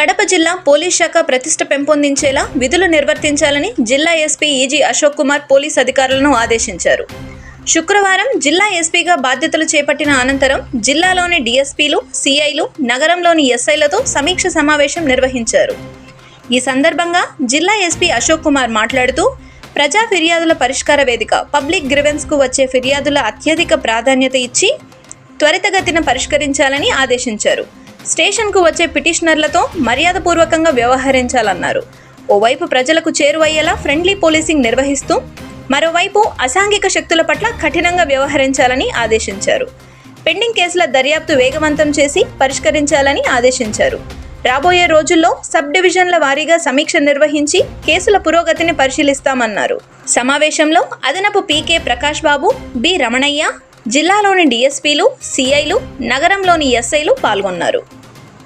కడప జిల్లా పోలీస్ శాఖ ప్రతిష్ట పెంపొందించేలా విధులు నిర్వర్తించాలని జిల్లా ఎస్పీ ఈజీ అశోక్ కుమార్ పోలీస్ అధికారులను ఆదేశించారు. శుక్రవారం జిల్లా ఎస్పీగా బాధ్యతలు చేపట్టిన అనంతరం జిల్లాలోని డీఎస్పీలు సిఐలు నగరంలోని ఎస్ఐలతో సమీక్ష సమావేశం నిర్వహించారు. ఈ సందర్భంగా జిల్లా ఎస్పీ అశోక్ కుమార్ మాట్లాడుతూ ప్రజా ఫిర్యాదుల పరిష్కార వేదిక పబ్లిక్ గ్రివెన్స్కు వచ్చే ఫిర్యాదుల అత్యధిక ప్రాధాన్యత ఇచ్చి త్వరితగతిన పరిష్కరించాలని ఆదేశించారు. స్టేషన్కు వచ్చే పిటిషనర్లతో మర్యాదపూర్వకంగా వ్యవహరించాలన్నారు. ఓవైపు ప్రజలకు చేరువయ్యేలా ఫ్రెండ్లీ పోలీసింగ్ నిర్వహిస్తూ మరోవైపు అసాంఘిక శక్తుల పట్ల కఠినంగా వ్యవహరించాలని ఆదేశించారు. పెండింగ్ కేసుల దర్యాప్తు వేగవంతం చేసి పరిష్కరించాలని ఆదేశించారు. రాబోయే రోజుల్లో సబ్ డివిజన్ల వారీగా సమీక్ష నిర్వహించి కేసుల పురోగతిని పరిశీలిస్తామన్నారు. సమావేశంలో అదనపు పీకే ప్రకాష్ బాబు బి రమణయ్య జిల్లాలోని డిఎస్పీలు సిఐలు నగరంలోని ఎస్ఐలు పాల్గొన్నారు.